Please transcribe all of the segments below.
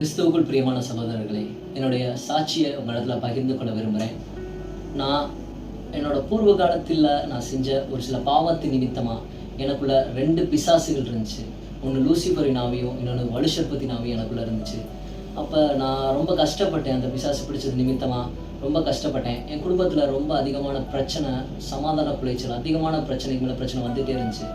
கிறிஸ்துவுக்குள் பிரியமான சகோதரர்களே என்னுடைய சாட்சியை உங்களிடத்தில் பகிர்ந்து கொள்ள விரும்புகிறேன் நான் என்னோட பூர்வ காலத்தில் நான் செஞ்ச ஒரு சில பாவத்து நிமித்தமாக எனக்குள்ள ரெண்டு பிசாசுகள் இருந்துச்சு. ஒன்று லூசிபரி நாவியும் இன்னொன்று வலுஷற்பத்தி நாவியும் எனக்குள்ள இருந்துச்சு. அப்போ நான் ரொம்ப கஷ்டப்பட்டேன் அந்த பிசாசு பிடிச்சது நிமித்தமாக ரொம்ப கஷ்டப்பட்டேன். என் குடும்பத்தில் ரொம்ப அதிகமான பிரச்சனை சமாதான குலைச்சல் அதிகமான பிரச்சனைக்கு மேலே பிரச்சனை வந்துகிட்டே இருந்துச்சு.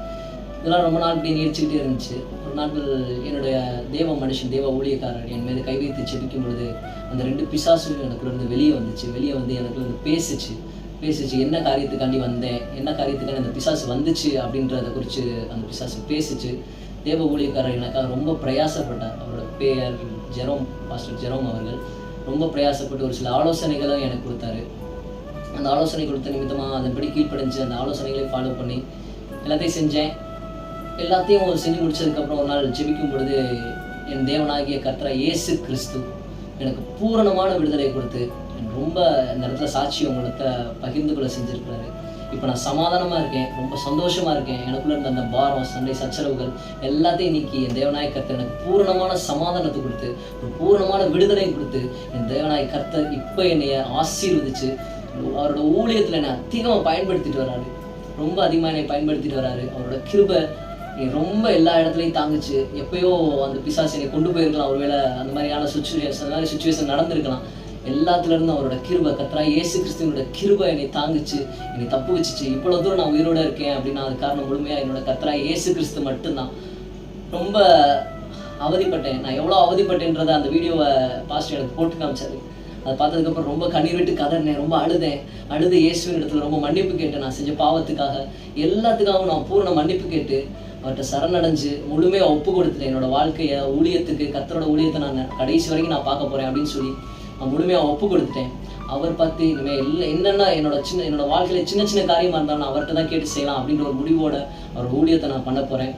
இதெல்லாம் ரொம்ப நாள் இப்படி நீடிச்சுக்கிட்டே இருந்துச்சு. ஒரு நாட்கள் என்னுடைய தேவ மனுஷன் தேவ ஊழியக்காரர் என் மீது கை வைத்து செபிக்கும் பொழுது அந்த ரெண்டு பிசாசும் எனக்குள்ளேருந்து வெளியே வந்துச்சு. வெளியே வந்து எனக்குள்ளேருந்து பேசிச்சு. பேசுச்சு என்ன காரியத்துக்காண்டி வந்தேன்? என்ன காரியத்துக்காண்டி அந்த பிசாசு வந்துச்சு? அப்படின்றத குறித்து அந்த பிசாசு பேசிச்சு. தேவ ஊழியக்காரர் எனக்காக ரொம்ப பிரயாசப்பட்டார். அவரோட பேர் ஜெரோம் பாஸ்டர் ஜெரோம் அவர்கள். ரொம்ப பிரயாசப்பட்டு ஒரு சில ஆலோசனைகளும் எனக்கு கொடுத்தாரு. அந்த ஆலோசனை கொடுத்த நிமித்தமாக அதன்படி கீழ்ப்படைஞ்சு அந்த ஆலோசனைகளை ஃபாலோ பண்ணி எல்லாத்தையும் செஞ்சேன். எல்லாத்தையும் ஒரு செஞ்சு முடிச்சதுக்கப்புறம் ஒரு நாள் ஜெபிக்கும் பொழுது என் தேவனாகிய கர்த்தரா இயேசு கிறிஸ்து எனக்கு பூரணமான விடுதலை கொடுத்து எனக்கு ரொம்ப இந்த இடத்துல சாட்சி உங்கள்கிட்ட பகிர்ந்து கொள்ள செஞ்சுருக்கிறாரு. இப்போ நான் சமாதானமாக இருக்கேன் ரொம்ப சந்தோஷமாக இருக்கேன். எனக்குள்ள இருந்த அந்த பாரம் சண்டை சச்சரவுகள் எல்லாத்தையும் நீக்கி என் தேவநாயக கர்த்தர் எனக்கு பூரணமான சமாதானத்தை கொடுத்து ஒரு பூரணமான விடுதலையும் கொடுத்து என் தேவநாயக கர்த்தர் இப்போ என்னைய ஆசீர்வதிச்சு அவரோட ஊழியத்தில் என்னை அதிகமாக பயன்படுத்திட்டு வராரு. ரொம்ப அதிகமாக என்னை பயன்படுத்திட்டு வராரு. அவரோட கிருபை ரொம்ப எல்லா இடத்துலையும் தாங்குச்சு. எப்பயோ அந்த பிசாசு என்னை கொண்டு போயிருக்கலாம். ஒருவேளை அந்த மாதிரியான சுச்சுவேஷன் அந்த மாதிரி சுச்சுவேஷன் நடந்திருக்கலாம். எல்லாத்துலேருந்து அவரோட கிருபை கத்ரா ஏசு கிறிஸ்துவனோட கிருபை என்னை தாங்குச்சு. என்னை தப்பு வச்சுச்சு. இவ்வளோ தூரம் நான் உயிரோட இருக்கேன் அப்படின்னா அது காரணம் முழுமையாக என்னோட கத்ரா ஏசு கிறிஸ்து மட்டும்தான். ரொம்ப அவதிப்பட்டேன். நான் எவ்வளோ அவதிப்பட்டேன்றதை அந்த வீடியோவை பாஸ்டர் எனக்கு போட்டு காமிச்சாரு. அதை பார்த்ததுக்கப்புறம் ரொம்ப கண்ணீர் விட்டு கதறினேன். ரொம்ப அழுதேன். அழுது இயேசுவின் இடத்துல ரொம்ப மன்னிப்பு கேட்டேன் நான் செஞ்ச பாவத்துக்காக. எல்லாத்துக்காகவும் நான் பூர்ண மன்னிப்பு கேட்டு அவர்கிட்ட சரணடைஞ்சு முழுமையாக ஒப்பு கொடுத்துட்டேன். என்னோட வாழ்க்கையை ஊழியத்துக்கு கத்தரோட ஊழியத்தை நான் கடைசி வரைக்கும் நான் பார்க்க போகிறேன் அப்படின்னு சொல்லி நான் முழுமையாக ஒப்பு கொடுத்துட்டேன். அவர் பார்த்து இனிமேல் இல்லை என்னென்ன என்னோட சின்ன என்னோட வாழ்க்கையில் சின்ன சின்ன காரியமாக இருந்தாலும் நான் அவர்கிட்ட தான் கேட்டு செய்யலாம் அப்படின்ற ஒரு முடிவோட அவர் ஊழியத்தை நான் பண்ண போகிறேன்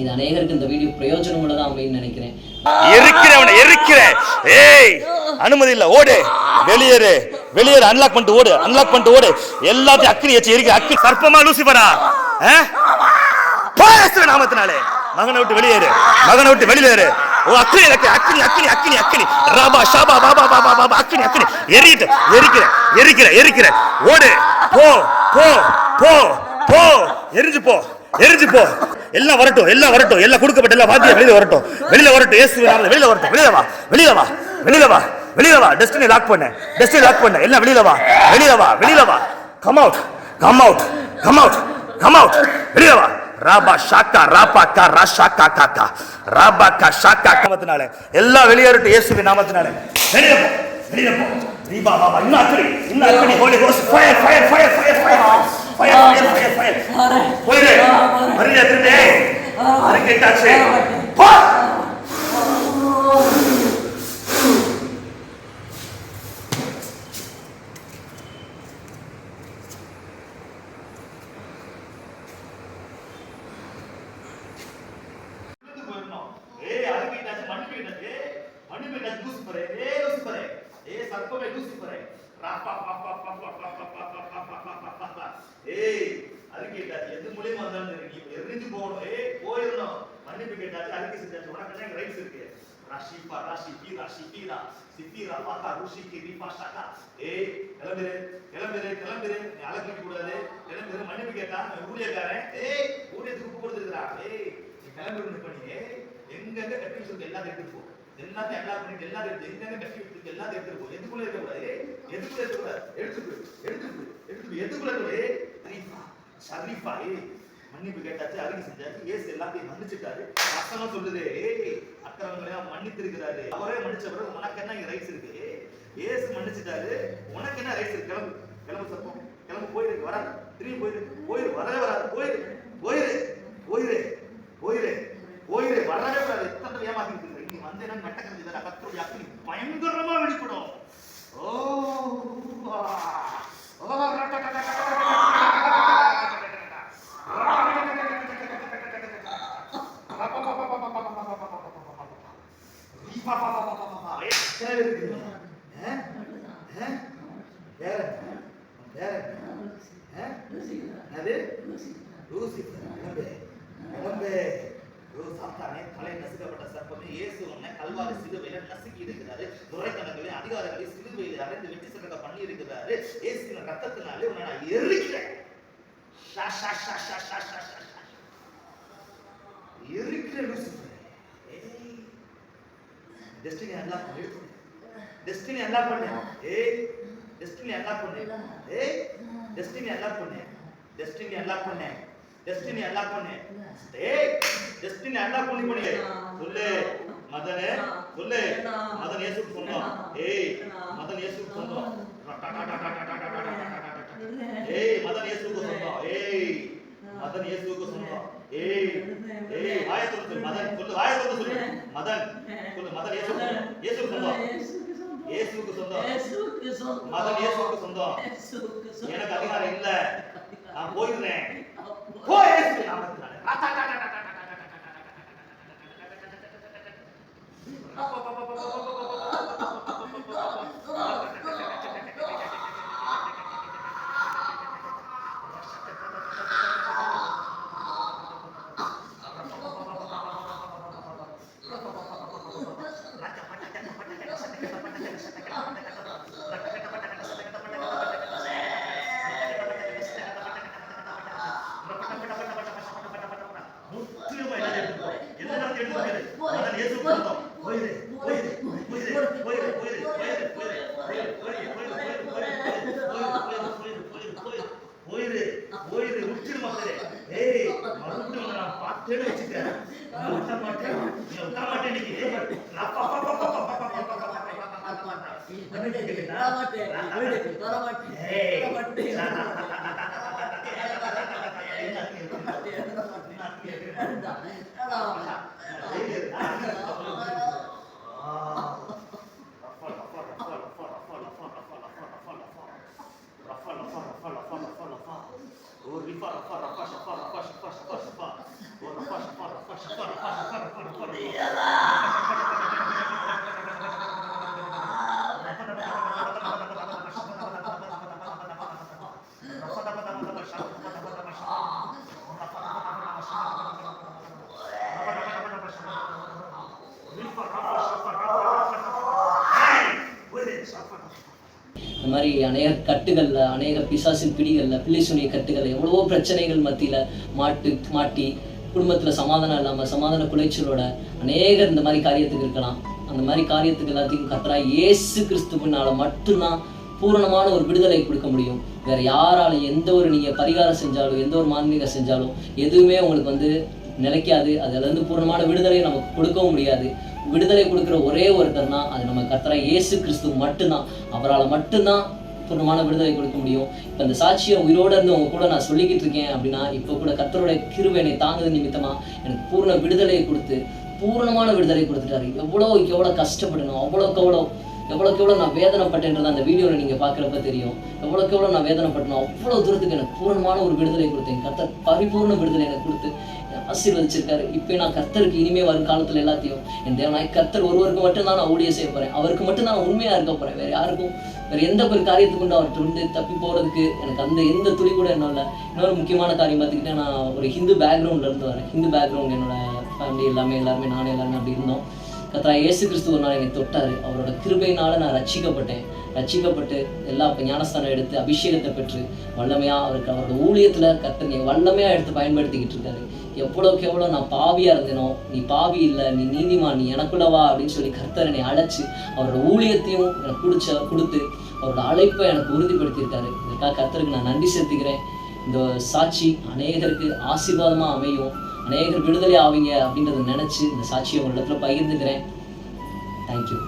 இது அநேகருக்கு இந்த வீடியோ பிரயோஜனம் உள்ளதா அப்படின்னு நினைக்கிறேன். எரிக்கிறவனை எரிக்கிற. ஏய் அனுமதி இல்ல ஓடு. வெளியேறு. வெளியேறு அன்லாக் பண்ணிட்டு ஓடு. அன்லாக் பண்ணிட்டு ஓடு. எல்லாத்தையும் அக்கறி வச்சு எரிக்க அக்கி சர்ப்பமா லூசிபரா பாயச நாமத்தினாலே. மகனை விட்டு வெளியேறு. மகனை விட்டு வெளியேறு. ஓ அக்கினி இலக்கு அக்கினி அக்கினி அக்கினி அக்கினி. ராபா ஷாபா பாபா பாபா பாபா அக்கினி அக்கினி. எரியிட்டு எரிக்கிற எரிக்கிற எரிக்கிற. ஓடு. போ போ போ போ. எரிஞ்சு போ எரிஞ்சு போ. எல்லாம் வரட்டும் எல்லாம் வரட்டும். எல்லாம் கொடுக்கப்பட்ட எல்லாம் வாத்தியம் வெளியில வரட்டும். வெளியில வரட்டும். இயேசு வெளியில வரட்டும். வெளியில வா வெளியில வா வெளியில வா வெளியில வா. டெஸ்டினி லாக் பண்ணு. டெஸ்டினி லாக் பண்ணு. எல்லாம் வெளியில வா வெளியில வா வெளியில வா. Come out come out come out come out வெளியில வா. நாமத்தினால எல்லா வெளியேறட்டும் இயேசுவின் நாமத்தினால. போயிடு. Lucifere, e Lucifere, e sa come Lucifere. ஏய் அது கேட்டாச்சு. எது மூலியமா இருந்தாலும் இருக்கு எரிஞ்சு போகணும். ஏய் போயிடணும் மன்னிப்பு கேட்டாச்சு. அதுக்கு செஞ்சாச்சு. உனக்கு ரைட்ஸ் இருக்கு? ரஷிபா ரஷிபி ரஷிபீரா சிப்பீரா பாத்தா ருஷிக்கு ரீபா ஷாக்கா ஏய் கிளம்பிரு கிளம்பிரு கிளம்பிரு. நீ அலக்கடி கூடாது கிளம்பிரு. மன்னிப்பு கேட்டா ஊழியக்காரன். ஏய் ஊழியத்துக்கு போகிறது ஏய் கிளம்பிரு பண்ணி எங்கெங்க கட்டி வச்சிருக்க எல்லாத்தையும் எடுத்து போ. எல்லாத்தையும் எல்லா பண்ணிட்டு எல்லாரும் எங்க கஷ்டம் இருக்கு எல்லாத்தையும் எடுத்துருக்கோம் எதுக்குள்ள இருக்கக்கூடாது எதுக்குள்ள இருக்கக்கூடாது எடுத்துக்கு எடுத்துக்கு எடுத்துக்கு எதுக்குள்ள இருக்கவே ஹரீஃபா ஏ மன்னிப்பு கேட்டாச்சு அருகி செஞ்சாச்சு. ஏசு எல்லாத்தையும் மன்னிச்சுட்டாரு. வசனம் சொல்லுது. அக்கறவங்களை மன்னித்திருக்கிறாரு. அவரே மன்னிச்சவரை உனக்கு என்ன ரைஸ் இருக்கு? ஏசு மன்னிச்சுட்டாரு. உனக்கு என்ன ரைஸ் இருக்கு? கிளம்பு கிளம்பு சத்தம். கிளம்பு போயிருக்கு வராது திரும்பி போயிருக்கு போயிரு வரவே வராது. பா பா பா பா பா எத்தனை பேர் வேற வேற அது லூசி உடம்பு சாத்தானே தலை நசுக்கப்பட்ட சர்ப்பமே இயேசு இருக்கிறாரு துறைக்கணங்களில் அதிகாரங்களை சிலுவையில் அரைந்து வெற்றி சிறக்க பண்ணி இருக்கிறாரு இயேசுவின் ரத்தத்தினாலே உன்னை எரிக்கிற லூசி டெஸ்டினி அன்லாக் பண்ணு டெஸ்டினி அன்லாக் பண்ணு ஏய் டெஸ்டினி அன்லாக் பண்ணு ஏய் டெஸ்டினி அன்லாக் பண்ணு டெஸ்டினி அன்லாக் பண்ணு டெஸ்டினி அன்லாக் பண்ணு ஏய் டெஸ்டினி அன்லாக் பண்ணி பண்ணு சொல்லு மதனே சொல்லு மதன் இயேசுக்கு சொந்தம் ஏய் மதன் இயேசுக்கு சொந்தம் ஏய் மதன் இயேசுக்கு சொன்னோம் ஏய் மதன் இயேசுக்கு சொன்னோம் ஏய் ஏய் வாயை திறந்து மதன் சொல்லு வாயை திறந்து சொல்லு. மதன் சொல்லு மதன் சொந்தம். இயேசுக்கு சொந்தம். இயேசுக்கு சொந்தம். மதன் இயேசுக்கு சொந்தம். எனக்கு அதிகாரம் இல்ல நான் போயிடுறேன் போ இயேசு நாமத்தினாலே முற்றிலுமா என்ன எடுத்துக்கோ என்ன நடத்தி எடுத்துக்கோ மதன் இயேசுக்கு சொந்தம் போயிடு போயிடு போயிடு போயிடு போயிடு போயிடு போயிடு போயிடு போயிடு போயிடு போயிடு போயிடு போயிடு முற்றிலும் மக்களே ஏய் மறுபடியும் உன்னை நான் பார்த்தேன்னு வச்சுக்கிறேன் நான் விட்ட மாட்டேன் நீ விட்ட மாட்டேன் இன்னைக்கு நான் பா, பா, பா, பா, பா, பா, இந்த மாதிரி அநேக கட்டுகளில் அநேக பிசாசின் பிடிகளில் பிள்ளை சுனிய கட்டுகளில் எவ்வளவோ பிரச்சனைகள் மத்தியில் மாட்டு மாட்டி குடும்பத்தில் சமாதானம் இல்லாமல் சமாதான குலைச்சலோட அநேகர் இந்த மாதிரி காரியத்துக்கு இருக்கலாம். அந்த மாதிரி காரியத்துக்கு எல்லாத்தையும் கத்தரா இயேசு கிறிஸ்துவனால மட்டும்தான் பூரணமான ஒரு விடுதலை கொடுக்க முடியும். வேற யாராலும் எந்த ஒரு நீங்கள் பரிகாரம் செஞ்சாலும் எந்த ஒரு மான்மீகம் செஞ்சாலும் எதுவுமே உங்களுக்கு வந்து நிலைக்காது. அதுலேருந்து பூர்ணமான விடுதலையை நமக்கு கொடுக்கவும் முடியாது. விடுதலை கொடுக்குற ஒரே ஒருத்தர்னா அது நம்ம கர்த்தரா இயேசு கிறிஸ்து மட்டும்தான். அவரால் மட்டும்தான் பூர்ணமான விடுதலை கொடுக்க முடியும். இப்போ இந்த சாட்சியை உயிரோட இருந்து உங்க கூட நான் சொல்லிக்கிட்டு இருக்கேன் அப்படின்னா இப்போ கூட கத்தருடைய கிருவை என்னை தாங்குது நிமித்தமாக எனக்கு பூர்ண விடுதலையை கொடுத்து பூர்ணமான விடுதலை கொடுத்துட்டாரு. எவ்வளோ எவ்வளோ கஷ்டப்படணும் அவ்வளோக்கு எவ்வளோ எவ்வளோக்கு எவ்வளோ நான் வேதனைப்பட்டேன்றது அந்த வீடியோவில் நீங்கள் பார்க்குறப்ப தெரியும். எவ்வளோக்கு எவ்வளோ நான் வேதனைப்பட்டனோ அவ்வளோ தூரத்துக்கு எனக்கு பூர்ணமான ஒரு விடுதலை கொடுத்தேன். கத்த பரிபூர்ண விடுதலை எனக்கு கொடுத்து ஆசீர்வதிச்சிருக்காரு. இப்போ நான் கர்த்தருக்கு இனிமே வரும் காலத்தில் எல்லாத்தையும் என் தேவனாய் கர்த்தர் ஒருவருக்கு மட்டும்தான் நான் ஊழிய செய்ய போகிறேன் அவருக்கு மட்டும் நான் உண்மையாக இருக்க போகிறேன் வேறு யாருக்கும் வேறு எந்த ஒரு காரியத்துக்கு கொண்டு அவர்கிட்ட இருந்து தப்பி போகிறதுக்கு எனக்கு அந்த எந்த துளி கூட என்ன இல்லை. இன்னொரு முக்கியமான காரியம் பார்த்துக்கிட்டா நான் ஒரு ஹிந்து பேக்ரவுண்ட்ல இருந்து வரேன். ஹிந்து பேக்ரவுண்ட் என்னோட ஃபேமிலி எல்லாமே எல்லாருமே நானும் எல்லாருமே அப்படி இருந்தோம். கத்தரா இயேசு கிறிஸ்து என்னை தொட்டாரு. அவரோட கிருபையினால நான் ரட்சிக்கப்பட்டேன். ரட்சிக்கப்பட்டு எல்லா ஞானஸ்தானம் எடுத்து அபிஷேகத்தை பெற்று வல்லமையா அவருக்கு அவரோட ஊழியத்துல கத்தனை நீ வல்லமையா எடுத்து பயன்படுத்திக்கிட்டு இருக்காரு. எவ்வளோக்கு எவ்வளோ நான் பாவியாக இருந்தேனோ நீ பாவி இல்லை நீ நீதிமா நீ எனக்குள்ளவா அப்படின்னு சொல்லி கர்த்தர் என்னை அழைச்சி அவரோட ஊழியத்தையும் எனக்கு பிடிச்ச கொடுத்து அவரோட அழைப்பை எனக்கு உறுதிப்படுத்தியிருக்காரு. இதற்காக கர்த்தருக்கு நான் நன்றி செலுத்துகிறேன். இந்த சாட்சி அநேகருக்கு ஆசீர்வாதமாக அமையும். அநேகர் விடுதலை ஆவீங்க அப்படின்றத நினைச்சு இந்த சாட்சியை உங்களிடத்துல பகிர்ந்துக்கிறேன். தேங்க்யூ